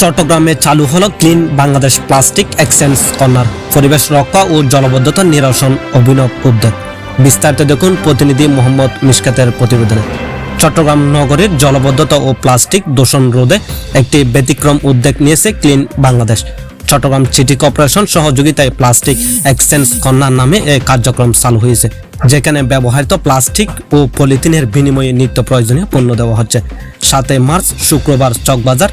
চট্টগ্রাম চালু হলো clean Bangladesh plastic exchange corner. পরিবেশ রক্ষা ও জলবদ্ধতা নিরসন অভিনব উদ্যোগ। বিস্তারিত দেখুন প্রতিনিধি মোহাম্মদ মিশকাতের প্রতিবেদনে। চট্টগ্রাম নগরের জলবদ্ধতা ও প্লাস্টিক দূষণ রোধে একটি ব্যতিক্রম উদ্যোগ নিয়েছে clean Bangladesh. Chattogram city corporation সহযোগিতায় প্লাস্টিক এক্সচেঞ্জ কর্নার নামে এই কার্যক্রম চালু হয়েছে। যেখানে ব্যবহৃত প্লাস্টিক ও পলিথিনের বিনিময়ে নিত্য প্রয়োজনীয় পণ্য দেওয়া হচ্ছে। সাতই মার্চ, শুক্রবার চকবাজার,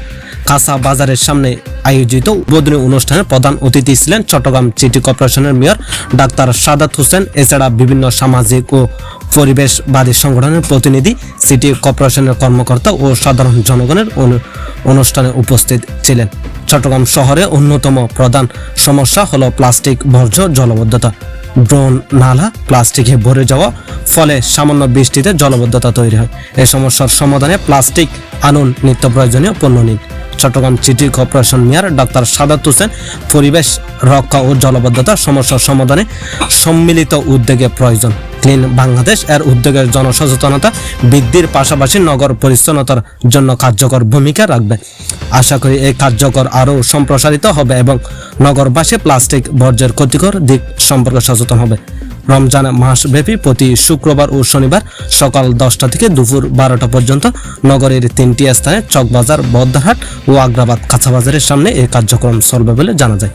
কাঁচা বাজারের সামনে আয়োজিত উদ্বোধনী অনুষ্ঠানে প্রধান অতিথি ছিলেন চট্টগ্রাম সিটি কর্পোরেশনের মেয়র ডাক্তার সাদাত হোসেন, এছাড়া বিভিন্ন সামাজিক ও পরিবেশবাদী সংগঠনের প্রতিনিধি, সিটি কর্পোরেশনের কর্মকর্তা ও সাধারণ জনগণের অনু- অনুষ্ঠানে উপস্থিত ছিলেন। চট্টগ্রাম শহরে অন্যতম প্রধান সমস্যা হলো প্লাস্টিক বর্জ্য জলবদ্ধতা। ব্রণ নালা প্লাস্টিকে ভরে যাওয়া, ফলে সামান্য বৃষ্টিতে জলবদ্ধতা তৈরি হয়। এ সমস্যার সমাধানে প্লাস্টিক আনুন নিত্য প্রয়োজনীয় পণ্য নিন। Chattogram city corporation mayor doctor Sadat Hossain, পরিবেশ, রক্ষা ও জলবদ্ধতা সমস্যার সমাধানে সম্মিলিত উদ্যোগে প্রয়োজন। ক্লিন বাংলাদেশ, এর উদ্যোগের জনসচেতনতা বৃদ্ধির পাশাপাশি নগর পরিচ্ছন্নতার জন্য কার্যকর ভূমিকা রাখবে। আশা করি এই কার্যকর আরও সম্প্রসারিত হবে এবং নগরবাসী প্লাস্টিক বর্জ্যের ক্ষতিকর দিক সম্পর্কে সচেতন হবে। রমজান মাসব্যাপী প্রতি শুক্রবার ও শনিবার সকাল দশটা থেকে দুপুর বারোটা পর্যন্ত নগরের তিনটি স্থানে চকবাজার বদ্দারহাট ও আগ্রাবাদ কাঁচাবাজারের সামনে এই কার্যক্রম চলবে বলে জানা যায়।